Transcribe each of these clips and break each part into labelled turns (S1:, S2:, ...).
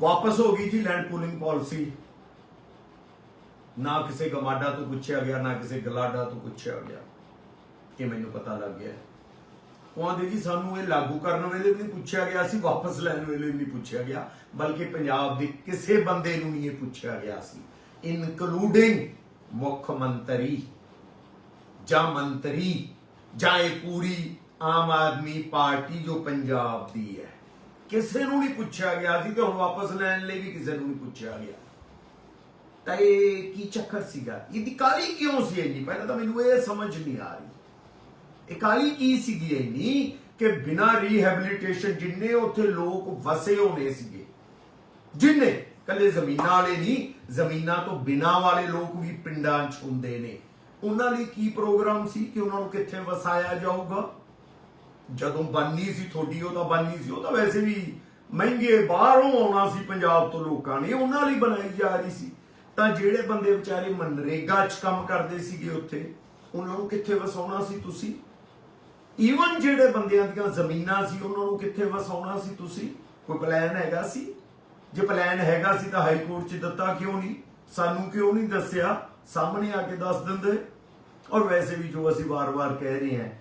S1: ਵਾਪਸ ਹੋ ਗਈ ਜੀ ਲੈਂਡ ਪੂਲਿੰਗ ਪਾਲਿਸੀ। ਨਾ ਕਿਸੇ ਗਮਾਡਾ ਤੋਂ ਪੁੱਛਿਆ ਗਿਆ, ਨਾ ਕਿਸੇ ਗਲਾਡਾ ਤੋਂ ਪੁੱਛਿਆ ਗਿਆ। ਇਹ ਮੈਨੂੰ ਪਤਾ ਲੱਗ ਗਿਆ। ਉਹ ਜੀ, ਸਾਨੂੰ ਇਹ ਲਾਗੂ ਕਰਨ ਵੇਲੇ ਵੀ ਪੁੱਛਿਆ ਗਿਆ ਸੀ, ਵਾਪਸ ਲੈਣ ਵੇਲੇ ਵੀ ਨਹੀਂ ਪੁੱਛਿਆ ਗਿਆ, ਬਲਕਿ ਪੰਜਾਬ ਦੇ ਕਿਸੇ ਬੰਦੇ ਨੂੰ ਨਹੀਂ ਇਹ ਪੁੱਛਿਆ ਗਿਆ ਸੀ। ਇਨਕਲੂਡਿੰਗ ਮੁੱਖ ਮੰਤਰੀ ਜਾਂ ਮੰਤਰੀ ਜਾਂ ਇਹ ਪੂਰੀ ਆਮ ਆਦਮੀ ਪਾਰਟੀ ਜੋ ਪੰਜਾਬ ਦੀ ਹੈ। ਕਿਸੇ ਨੂੰ ਨਹੀਂ ਪੁੱਛਿਆ ਗਿਆ ਸੀ ਤੇ ਹੁਣ ਵਾਪਸ ਲੈਣ ਲਈ ਵੀ ਕਿਸੇ ਨੂੰ ਨਹੀਂ ਪੁੱਛਿਆ ਗਿਆ। ਤਾਂ ਇਹ ਕੀ ਚੱਕਰ ਸੀਗਾ? ਇਹਦੀ ਕਾਲੀ ਕਿਉਂ ਸੀ ਇੰਨੀ? ਪਹਿਲਾਂ ਤਾਂ ਮੈਨੂੰ ਇਹ ਸਮਝ ਨਹੀਂ ਆ ਰਹੀ। ਇਹ ਕਾਲੀ ਕੀ ਸੀਗੀ ਇੰਨੀ ਕਿ ਬਿਨਾ ਰੀਹੈਬਿਲਿਟੇਸ਼ਨ ਜਿੰਨੇ ਉੱਥੇ ਲੋਕ ਵਸੇ ਹੋਣੇ ਸੀਗੇ। ਜਿੰਨੇ? ਕੱਲੇ ਜ਼ਮੀਨਾਂ ਵਾਲੇ ਨਹੀਂ, ਜ਼ਮੀਨਾਂ ਤੋਂ ਬਿਨਾ ਵਾਲੇ ਲੋਕ ਵੀ ਪਿੰਡਾਂ 'ਚ ਹੁੰਦੇ ਨੇ। ਉਹਨਾਂ ਲਈ ਕੀ ਪ੍ਰੋਗਰਾਮ ਸੀ ਕਿ ਉਹਨਾਂ ਨੂੰ ਕਿੱਥੇ ਵਸਾਇਆ ਜਾਊਗਾ? ਜਦੋਂ ਬੰਨੀ ਸੀ ਤੁਹਾਡੀ, ਉਹ ਤਾਂ ਬੰਨੀ ਸੀ। ਉਹ ਤਾਂ ਵੈਸੇ ਵੀ ਮਹਿੰਗੇ ਬਾਹਰੋਂ ਆਉਣਾ ਸੀ ਪੰਜਾਬ ਤੋਂ ਲੋਕਾਂ ਨੇ, ਉਹਨਾਂ ਲਈ ਬਣਾਈ ਜਾ ਰਹੀ ਸੀ। ਤਾਂ ਜਿਹੜੇ ਬੰਦੇ ਵਿਚਾਰੇ ਮਨਰੇਗਾ 'ਚ ਕੰਮ ਕਰਦੇ ਸੀਗੇ ਉੱਥੇ, ਉਹਨਾਂ ਨੂੰ ਕਿੱਥੇ ਵਸਾਉਣਾ ਸੀ ਤੁਸੀਂ? ਈਵਨ ਜਿਹੜੇ ਬੰਦਿਆਂ ਦੀਆਂ ਜ਼ਮੀਨਾਂ ਸੀ, ਉਹਨਾਂ ਨੂੰ ਕਿੱਥੇ ਵਸਾਉਣਾ ਸੀ ਤੁਸੀਂ? ਕੋਈ ਪਲਾਨ ਹੈਗਾ ਸੀ? ਜੇ ਪਲਾਨ ਹੈਗਾ ਸੀ ਤਾਂ ਹਾਈ ਕੋਰਟ 'ਚ ਦਿੱਤਾ ਕਿਉਂ ਨਹੀਂ? ਸਾਨੂੰ ਕਿਉਂ ਨਹੀਂ ਦੱਸਿਆ? ਸਾਹਮਣੇ ਆ ਕੇ ਦੱਸ ਦਿੰਦੇ। ਔਰ ਵੈਸੇ ਵੀ ਜੋ ਅਸੀਂ ਵਾਰ-ਵਾਰ ਕਹਿ ਰਹੇ ਹਾਂ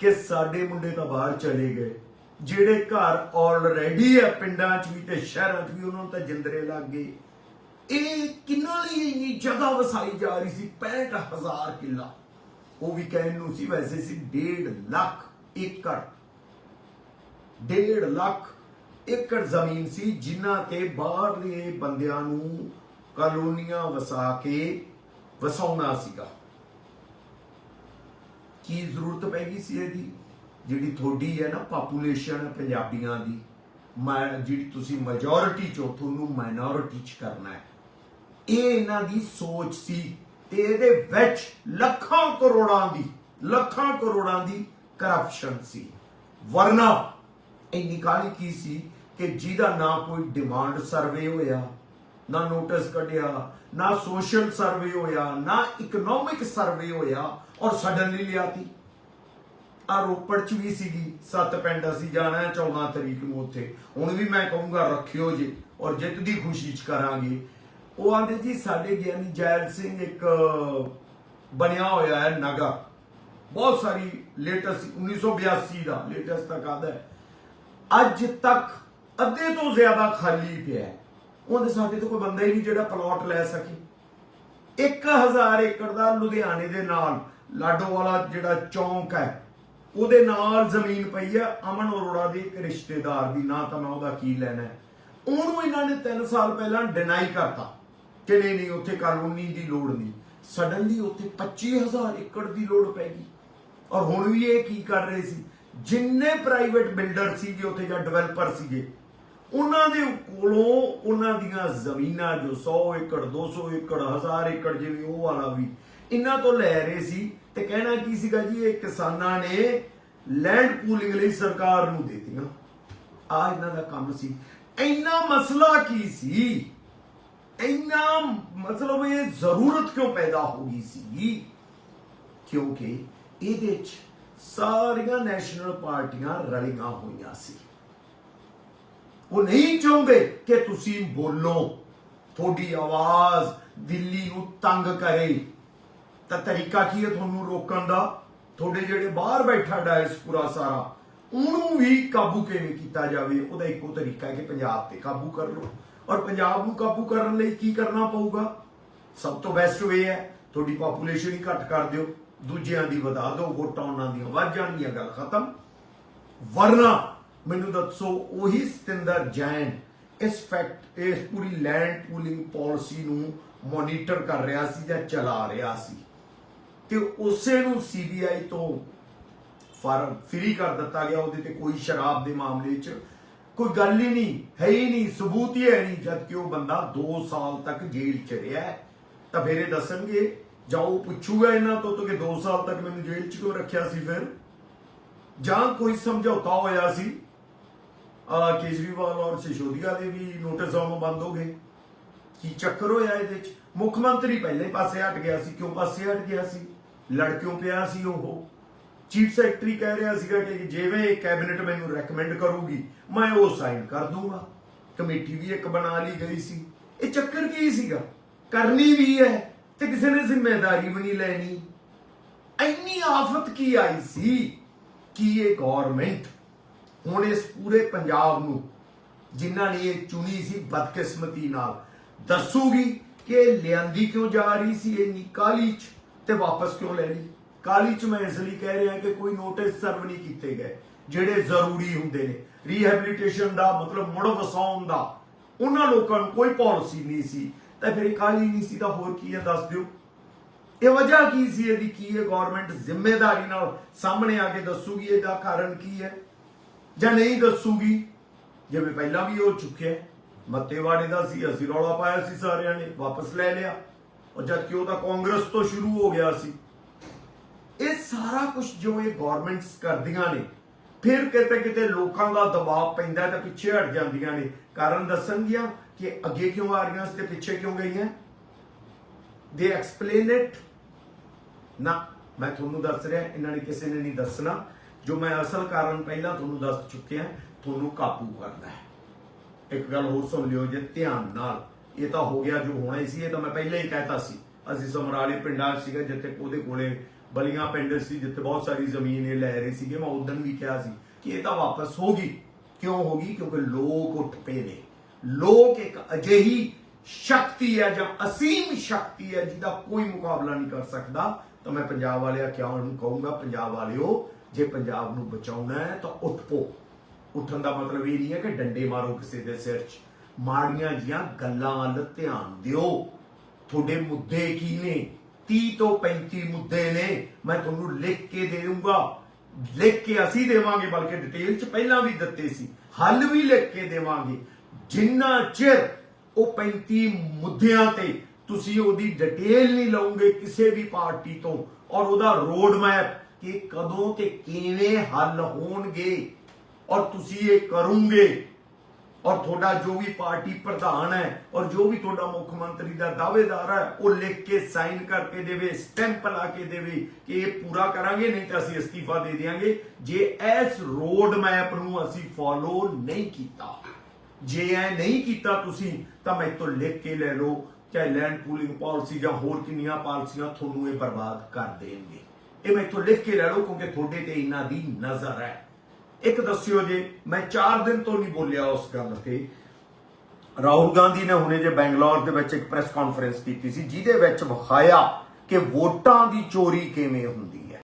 S1: ਕਿ ਸਾਡੇ ਮੁੰਡੇ ਤਾਂ ਬਾਹਰ ਚਲੇ ਗਏ। ਜਿਹੜੇ ਘਰ ਆਲਰੇਡੀ ਹੈ ਪਿੰਡਾਂ 'ਚ ਵੀ ਤੇ ਸ਼ਹਿਰਾਂ 'ਚ ਵੀ, ਉਹਨਾਂ ਨੂੰ ਤਾਂ ਜਿੰਦਰੇ ਲੱਗ ਗਏ। ਇਹ ਕਿੰਨਾ ਲਈ ਇੰਨੀ ਜਗ੍ਹਾ ਵਸਾਈ ਜਾ ਰਹੀ ਸੀ? 65000 ਕਿੱਲਾ। ਉਹ ਵੀ ਕਹਿਣ ਨੂੰ ਸੀ, ਵੈਸੇ ਸੀ 1.5 ਲੱਖ ਏਕੜ। 1.5 ਲੱਖ ਏਕੜ ਜ਼ਮੀਨ ਸੀ, ਜਿਨ੍ਹਾਂ ਤੇ ਬਾਹਰਲੇ ਬੰਦਿਆਂ ਨੂੰ ਕਲੋਨੀਆਂ ਵਸਾ ਕੇ ਵਸਾਉਣਾ ਸੀਗਾ। ਕੀ ਜ਼ਰੂਰਤ ਪੈ ਗਈ ਸੀ ਇਹਦੀ? ਜਿਹੜੀ ਥੋੜੀ ਹੈ ਨਾ ਪਾਪੂਲੇਸ਼ਨ ਪੰਜਾਬੀਆਂ ਦੀ, ਮੈਂ, ਜਿਹੜੀ ਤੁਸੀਂ ਮੈਜੋਰਿਟੀ ਚੋਂ ਤੁਹਾਨੂੰ ਮਾਈਨੋਰਿਟੀ ਚ ਕਰਨਾ ਹੈ। ਇਹ ਇਹਨਾਂ ਦੀ ਸੋਚ ਸੀ ਤੇ ਇਹਦੇ ਵਿੱਚ ਲੱਖਾਂ ਕਰੋੜਾਂ ਦੀ, ਲੱਖਾਂ ਕਰੋੜਾਂ ਦੀ ਕਰਪਸ਼ਨ ਸੀ। ਵਰਨਾ, ਇੰਨੀ ਕਾਲੀ ਕੀ ਸੀ ਕਿ ਜਿਹਦਾ ਨਾ ਕੋਈ ਡਿਮਾਂਡ ਸਰਵੇ ਹੋਇਆ ਨਾ ਨੋਟਿਸ ਕੱਢਿਆ, ਨਾ ਸੋਸ਼ਲ ਸਰਵੇ ਹੋਇਆ, ਨਾ ਇਕਨੋਮਿਕ ਸਰਵੇ ਹੋਇਆ ਔਰ ਸਡਨਲੀ ਲਿਆਤੀ। ਆ ਰੋਪੜ ਚ ਵੀ ਸੀਗੀ, ਸੱਤ ਪਿੰਡ ਅਸੀਂ ਜਾਣਾ ਹੈ 14 ਤਰੀਕ ਨੂੰ ਉੱਥੇ। ਹੁਣ ਵੀ ਮੈਂ ਕਹੂੰਗਾ ਰੱਖਿਓ ਜੀ ਔਰ ਜਿੱਤ ਦੀ ਖੁਸ਼ੀ ਚ ਕਰਾਂਗੇ। ਉਹ ਆਂਦੇ ਜੀ, ਸਾਡੇ ਗਿਆਨੀ ਜੈਲ ਸਿੰਘ ਇੱਕ ਬਣਿਆ ਹੋਇਆ ਹੈ ਨਗਰ ਬਹੁਤ ਸਾਰੀ ਲੇਟੈਸਟ 1982 ਦਾ ਲੇਟੈਸਟ ਤੱਕ ਆਦਾ ਅੱਜ ਤੱਕ ਅੱਧੇ ਤੋਂ ਜ਼ਿਆਦਾ ਖਾਲੀ ਪਿਆ ਹੈ। ਉਹਦੇ ਸਾਡੇ ਤੋਂ ਕੋਈ ਬੰਦਾ ਹੀ ਨਹੀਂ ਜਿਹੜਾ ਪਲਾਟ ਲੈ ਸਕੇ। 1000 ਏਕੜ ਦਾ ਲੁਧਿਆਣੇ ਦੇ ਨਾਲ ਲਾਡੋ ਵਾਲਾ ਜਿਹੜਾ ਚੌਂਕ ਹੈ, ਉਹਦੇ ਨਾਲ ਜ਼ਮੀਨ ਪਈ ਆ, ਅਮਨ ਅਰੋੜਾ ਦੇ ਇੱਕ ਰਿਸ਼ਤੇਦਾਰ ਦੀ, ਨਾ ਤਾਂ ਮੈਂ ਉਹਦਾ ਕੀ ਲੈਣਾ ਉਹਨੂੰ ਇਹਨਾਂ ਨੇ 3 ਸਾਲ ਪਹਿਲਾਂ ਡਿਨਾਈ ਕਰਤਾ ਕਿ ਨਹੀਂ ਨਹੀਂ, ਉੱਥੇ ਕਾਨੂੰਨੀ ਦੀ ਲੋੜ ਨਹੀਂ। ਸਡਨਲੀ ਉੱਥੇ 25000 ਏਕੜ ਦੀ ਲੋੜ ਪੈ ਗਈ। ਔਰ ਹੁਣ ਵੀ ਇਹ ਕੀ ਕਰ ਰਹੇ ਸੀ? ਜਿੰਨੇ ਪ੍ਰਾਈਵੇਟ ਬਿਲਡਰ ਸੀਗੇ ਉੱਥੇ ਜਾਂ ਡਿਵੈਲਪਰ ਸੀਗੇ ਉਹਨਾਂ ਦੇ ਕੋਲੋਂ ਉਹਨਾਂ ਦੀਆਂ ਜ਼ਮੀਨਾਂ ਜੋ 100 ਏਕੜ 200 ਏਕੜ 1000 ਏਕੜ ਜਿਵੇਂ ਉਹ ਵਾਲਾ ਵੀ ਇਹਨਾਂ ਤੋਂ ਲੈ ਰਹੇ ਸੀ ਤੇ ਕਹਿਣਾ ਕੀ ਸੀਗਾ ਜੀ, ਇਹ ਕਿਸਾਨਾਂ ਨੇ ਲੈਂਡ ਪੂਲਿੰਗ ਲਈ ਸਰਕਾਰ ਨੂੰ ਦੇ ਦਿੱਤੀਆਂ। ਆ ਇਹਨਾਂ ਦਾ ਕੰਮ ਸੀ। ਇੰਨਾ ਮਸਲਾ ਕੀ ਸੀ? ਇੰਨਾ ਮਤਲਬ ਇਹ ਜ਼ਰੂਰਤ ਕਿਉਂ ਪੈਦਾ ਹੋ ਗਈ ਸੀ? ਕਿਉਂਕਿ ਇਹਦੇ ਚ ਸਾਰੀਆਂ ਨੈਸ਼ਨਲ ਪਾਰਟੀਆਂ ਰਲੀਆਂ ਹੋਈਆਂ ਸੀ। ਉਹ ਨਹੀਂ ਚਾਹੁੰਦੇ ਕਿ ਤੁਸੀਂ ਬੋਲੋ। ਤੁਹਾਡੀ ਆਵਾਜ਼ ਦਿੱਲੀ ਨੂੰ ਤੰਗ ਕਰੇ। ਤਾਂ ਤਰੀਕਾ ਕੀ ਹੈ ਤੁਹਾਨੂੰ ਰੋਕਣ ਦਾ? ਤੁਹਾਡੇ ਜਿਹੜੇ ਬਾਹਰ ਬੈਠਾ ਡਾਇਸ ਸਾਰਾ, ਉਹਨੂੰ ਵੀ ਕਾਬੂ ਕਿਵੇਂ ਕੀਤਾ ਜਾਵੇ? ਉਹਦਾ ਇੱਕੋ ਤਰੀਕਾ ਹੈ ਕਿ ਪੰਜਾਬ ਤੇ ਕਾਬੂ ਕਰ ਲਓ। ਔਰ ਪੰਜਾਬ ਨੂੰ ਕਾਬੂ ਕਰਨ ਲਈ ਕੀ ਕਰਨਾ ਪਊਗਾ? ਸਭ ਤੋਂ ਬੈਸਟ ਵੇ ਹੈ, ਤੁਹਾਡੀ ਪਾਪੂਲੇਸ਼ਨ ਹੀ ਘੱਟ ਕਰ ਦਿਓ। ਦੂਜਿਆਂ ਦੀ ਵਧਾ ਦਿਓ, ਵੋਟਾਂ ਉਹਨਾਂ ਦੀਆਂ ਵੱਧ ਜਾਣਗੀਆਂ, ਗੱਲ ਖਤਮ। ਵਰਨਾ ਮੈਨੂੰ ਦੱਸੋ, ਉਹੀ ਸਤਿੰਦਰ ਜੈਨ ਇਸ ਫੈਕਟ ਇਸ ਪੂਰੀ ਲੈਂਡ ਪੂਲਿੰਗ ਪਾਲਿਸੀ ਨੂੰ ਮੋਨੀਟਰ ਕਰ ਰਿਹਾ ਸੀ ਜਾਂ ਚਲਾ ਰਿਹਾ ਸੀ? ਤੇ ਉਸੇ ਨੂੰ ਸੀਬੀਆਈ ਤੋਂ ਫਾਰਮ ਫ੍ਰੀ ਕਰ ਦਿੱਤਾ ਗਿਆ, ਉਹਦੇ ਤੇ ਕੋਈ ਸ਼ਰਾਬ ਦੇ ਮਾਮਲੇ 'ਚ ਕੋਈ ਗੱਲ ਹੀ ਨਹੀਂ, ਹੈ ਹੀ ਨਹੀਂ, ਸਬੂਤ ਹੀ ਹੈ ਨਹੀਂ ਜਦ ਕਿ ਉਹ ਬੰਦਾ 2 ਸਾਲ ਤੱਕ ਜੇਲ੍ਹ 'ਚ ਰਿਹਾ ਤਾਂ ਫਿਰ ਇਹ ਦੱਸਣਗੇ, ਜਾਂ ਉਹ ਪੁੱਛੂਗਾ ਇਹਨਾਂ ਤੋਂ ਕਿ 2 ਸਾਲ ਤੱਕ ਮੈਨੂੰ ਜੇਲ੍ਹ 'ਚ ਕਿਉਂ ਰੱਖਿਆ ਸੀ ਫਿਰ? ਜਾਂ ਕੋਈ ਸਮਝੌਤਾ ਹੋਇਆ ਸੀ ਕੇਜਰੀਵਾਲ ਔਰ ਸਿਸੋਦੀਆ ਦੇ ਵੀ ਨੋਟਿਸ ਆਉਣੋਂ ਬੰਦ ਹੋ ਗਏ। ਕੀ ਚੱਕਰ ਹੋਇਆ ਇਹਦੇ ਚ? ਮੁੱਖ ਮੰਤਰੀ ਪਹਿਲੇ ਪਾਸੇ ਹਟ ਗਿਆ ਸੀ, ਕਿਉਂ ਪਾਸੇ ਹਟ ਗਿਆ ਸੀ? ਲੜ ਕਿਉਂ ਪਿਆ ਸੀ ਉਹ। ਚੀਫ ਸੈਕਟਰੀ ਕਹਿ ਰਿਹਾ ਸੀਗਾ ਕਿ ਜਿਵੇਂ ਕੈਬਨਿਟ ਮੈਨੂੰ ਰეკਮੈਂਡ ਕਰੂਗੀ, ਮੈਂ ਉਹ ਸਾਈਨ ਕਰ ਦੂੰਗਾ। ਕਮੇਟੀ ਵੀ ਇੱਕ ਬਣਾ ਲਈ ਗਈ ਸੀ। ਇਹ ਚੱਕਰ ਕੀ ਸੀਗਾ? ਕਰਨੀ ਵੀ ਹੈ ਤੇ ਕਿਸੇ ਨੇ ਜ਼ਿੰਮੇਵਾਰੀ ਵੀ ਨਹੀਂ ਲੈਣੀ। ਇੰਨੀ ਆਫਤ ਕੀ ਆਈ ਸੀ? ਕਿ ਇਹ ਗਵਰਨਮੈਂਟ ਹੁਣ ਇਸ ਪੂਰੇ ਪੰਜਾਬ ਨੂੰ ਜਿਨ੍ਹਾਂ ਨੇ ਇਹ ਚੁਣੀ ਸੀ ਬਦਕਿਸਮਤੀ ਨਾਲ, ਦੱਸੂਗੀ ਕਿ ਲਿਆਂਦੀ ਕਿਉਂ ਜਾ ਰਹੀ ਸੀ ਇਹ ਨਿਕਾਲੀ ਚ ਤੇ ਵਾਪਸ ਕਿਉਂ ਲੈ ਲਈ? ਕਾਲੀ ਚ ਮੈਂ ਇਸ ਲਈ ਕਹਿ ਰਿਹਾ ਕਿ ਕੋਈ ਨੋਟਿਸ ਸਰਵ ਨਹੀਂ ਕੀਤੇ ਗਏ, ਜਿਹੜੇ ਜ਼ਰੂਰੀ ਹੁੰਦੇ ਨੇ। ਰੀਹੈਬਿਲਿਟੇਸ਼ਨ ਦਾ ਮਤਲਬ ਮੁੜ ਵਸਾਉਣ ਦਾ। ਉਹਨਾਂ ਲੋਕਾਂ ਨੂੰ ਕੋਈ ਪਾਲਿਸੀ ਨਹੀਂ ਸੀ। ਤਾਂ ਫਿਰ ਇਹ ਕਾਲੀ ਨਹੀਂ ਸੀ ਤਾਂ ਹੋਰ ਕੀ ਹੈ, ਦੱਸ ਦਿਓ। ਇਹ ਵਜ੍ਹਾ ਕੀ ਸੀ? ਇਹਦੀ ਕੀ ਹੈ? ਗਵਰਨਮੈਂਟ ਜ਼ਿੰਮੇਵਾਰੀ ਨਾਲ ਸਾਹਮਣੇ ਆ ਕੇ ਦੱਸੂਗੀ, ਇਹਦਾ ਕਾਰਨ ਕੀ ਹੈ? ਜਾਂ ਨਹੀਂ ਦੱਸੂਗੀ? ਜਿਵੇਂ ਪਹਿਲਾਂ ਵੀ ਹੋ ਚੁੱਕਿਆ ਮੱਤੇਵਾੜੇ ਦਾ ਸੀ, ਅਸੀਂ ਰੌਲਾ ਪਾਇਆ ਸੀ ਸਾਰਿਆਂ ਨੇ, ਵਾਪਸ ਲੈ ਲਿਆ। ਔਰ ਜਦ ਕਿ ਉਹ ਤਾਂ ਕਾਂਗਰਸ ਤੋਂ ਸ਼ੁਰੂ ਹੋ ਗਿਆ ਸੀ। ਇਹ ਸਾਰਾ ਕੁਝ ਜੋ ਇਹ ਗਵਰਨਮੈਂਟਸ ਕਰਦੀਆਂ ਨੇ, ਫਿਰ ਕਿਤੇ ਕਿਤੇ ਲੋਕਾਂ ਦਾ ਦਬਾਅ ਪੈਂਦਾ ਤਾਂ ਪਿੱਛੇ ਹਟ ਜਾਂਦੀਆਂ ਨੇ। ਕਾਰਨ ਦੱਸਣਗੀਆਂ ਕਿ ਅੱਗੇ ਕਿਉਂ ਆ ਰਹੀਆਂ ਸੀ ਤੇ ਪਿੱਛੇ ਕਿਉਂ ਗਈਆਂ? ਦੇ ਐਕਸਪਲੇਨ ਇਟ ਨਾ, ਮੈਂ ਤੁਹਾਨੂੰ ਦੱਸ ਰਿਹਾ, ਇਹਨਾਂ ਨੇ ਕਿਸੇ ਨੇ ਨਹੀਂ ਦੱਸਣਾ। ਜੋ ਮੈਂ ਅਸਲ ਕਾਰਨ ਪਹਿਲਾਂ ਤੁਹਾਨੂੰ ਦੱਸ ਚੁੱਕਿਆ, ਤੁਹਾਨੂੰ ਕਾਬੂ ਕਰਦਾ ਹੈ। ਇੱਕ ਗੱਲ ਹੋਰ ਸੁਣ ਲਿਓ ਜੇ ਧਿਆਨ ਨਾਲ। ਇਹ ਤਾਂ ਹੋ ਗਿਆ ਜੋ ਹੋਣਾ ਸੀ, ਇਹ ਤਾਂ ਮੈਂ ਪਹਿਲਾਂ ਹੀ ਕਹਿਤਾ ਸੀ। ਅਸੀਂ ਸਮਰਾਲੇ ਪਿੰਡਾਂ ਸੀਗਾ, ਜਿੱਥੇ ਉਹਦੇ ਕੋਲੇ ਬਲੀਆਂ ਪਿੰਡ ਸੀ, ਜਿੱਥੇ ਬਹੁਤ ਸਾਰੀ ਜ਼ਮੀਨ ਇਹ ਲੈ ਰਹੇ ਸੀਗੇ। ਮੈਂ ਉਦੋਂ ਵੀ ਕਿਹਾ ਸੀ ਕਿ ਇਹ ਤਾਂ ਵਾਪਸ ਹੋਗੀ ਕਿਉਂ ਹੋਗੀ ਕਿਉਂਕਿ ਲੋਕ ਉੱਠ ਪਏ ਨੇ। ਲੋਕ ਇੱਕ ਅਜਿਹੀ ਸ਼ਕਤੀ ਹੈ ਜਾਂ ਅਸੀਮ ਸ਼ਕਤੀ ਹੈ ਜਿਹਦਾ ਕੋਈ ਮੁਕਾਬਲਾ ਨਹੀਂ ਕਰ ਸਕਦਾ। ਤਾਂ ਮੈਂ ਪੰਜਾਬ ਵਾਲਿਆ ਕਿਉਂ ਉਹਨੂੰ ਕਹੂੰਗਾ, ਪੰਜਾਬ ਵਾਲਿਓ ਜੇ ਪੰਜਾਬ ਨੂੰ ਬਚਾਉਣਾ ਹੈ, ਤਾਂ ਉੱਠ ਪੋ। ਉੱਠਣ ਦਾ ਮਤਲਬ ਇਹ ਨਹੀਂ ਹੈ ਕਿ ਡੰਡੇ ਮਾਰੋ ਕਿਸੇ ਦੇ ਸਿਰ 'ਚ। ਮਾੜੀਆਂ ਜੀਆਂ ਗੱਲਾਂ ਵੱਲ ਧਿਆਨ ਦਿਓ। ਤੁਹਾਡੇ ਮੁੱਦੇ ਕੀ ਨੇ? 30 ਤੋਂ 35 ਮੁੱਦੇ ਨੇ। ਮੈਂ ਤੁਹਾਨੂੰ ਲਿਖ ਕੇ ਦੇ ਦੂੰਗਾ ਲਿਖ ਕੇ ਅਸੀਂ ਦੇਵਾਂਗੇ, ਬਲਕਿ ਡਿਟੇਲ 'ਚ ਪਹਿਲਾਂ ਵੀ ਦਿੱਤੇ ਸੀ। ਹੱਲ ਵੀ ਲਿਖ ਕੇ ਦੇਵਾਂਗੇ। ਜਿੰਨਾ ਚਿਰ ਉਹ 35 ਮੁੱਦਿਆਂ ਤੇ ਤੁਸੀਂ ਉਹਦੀ ਡਿਟੇਲ ਨਹੀਂ ਲਓਗੇ ਕਿਸੇ ਵੀ ਪਾਰਟੀ ਤੋਂ ਔਰ ਉਹਦਾ ਰੋਡ ਮੈਪ ਕਿ ਕਦੋਂ ਤੇ ਕਿਵੇਂ ਹੱਲ ਹੋਣਗੇ ਔਰ ਤੁਸੀਂ ਇਹ ਕਰੋਗੇ। ਔਰ ਤੁਹਾਡਾ ਜੋ ਵੀ ਪਾਰਟੀ ਪ੍ਰਧਾਨ ਹੈ ਔਰ ਜੋ ਵੀ ਤੁਹਾਡਾ ਮੁੱਖ ਮੰਤਰੀ ਦਾ ਦਾਅਵੇਦਾਰ ਹੈ, ਉਹ ਲਿਖ ਕੇ ਸਾਈਨ ਕਰਕੇ ਦੇਵੇ, ਸਟੈਂਪ ਲਾ ਕੇ ਦੇਵੇ ਕਿ ਇਹ ਪੂਰਾ ਕਰਾਂਗੇ, ਨਹੀਂ ਤਾਂ ਅਸੀਂ ਅਸਤੀਫਾ ਦੇ ਦੇਵਾਂਗੇ ਜੇ ਇਸ ਰੋਡ ਮੈਪ ਨੂੰ ਅਸੀਂ ਫੋਲੋ ਨਹੀਂ ਕੀਤਾ, ਜੇ ਐ ਨਹੀਂ ਕੀਤਾ ਤੁਸੀਂ, ਤਾਂ ਮੈਂ ਤੋਂ ਲਿਖ ਕੇ ਲੈ ਲਓ, ਚਾਹੇ ਲੈਂਡ ਪੂਲਿੰਗ ਪਾਲਿਸੀ ਜਾਂ ਹੋਰ ਕਿੰਨੀਆਂ ਪਾਲਿਸੀਆਂ ਤੁਹਾਨੂੰ ਇਹ ਬਰਬਾਦ ਕਰ ਦੇਣਗੇ। ਇਹ ਮੈਂ ਤੋਂ ਲਿਖ ਕੇ ਲੈ ਲਓ ਕਿਉਂਕਿ ਤੁਹਾਡੇ ਤੇ ਇਹਨਾਂ ਦੀ ਨਜ਼ਰ ਹੈ। ਇੱਕ ਦੱਸਿਓ ਜੇ, ਮੈਂ 4 ਦਿਨ ਤੋਂ ਨਹੀਂ ਬੋਲਿਆ ਉਸ ਗੱਲ ਤੇ। ਰਾਹੁਲ ਗਾਂਧੀ ਨੇ ਹੁਣੇ ਜੇ ਬੈਂਗਲੌਰ ਦੇ ਵਿੱਚ ਇੱਕ ਪ੍ਰੈਸ ਕਾਨਫਰੰਸ ਕੀਤੀ ਸੀ, ਜਿਹਦੇ ਵਿੱਚ ਵਿਖਾਇਆ ਕਿ ਵੋਟਾਂ ਦੀ ਚੋਰੀ ਕਿਵੇਂ ਹੁੰਦੀ।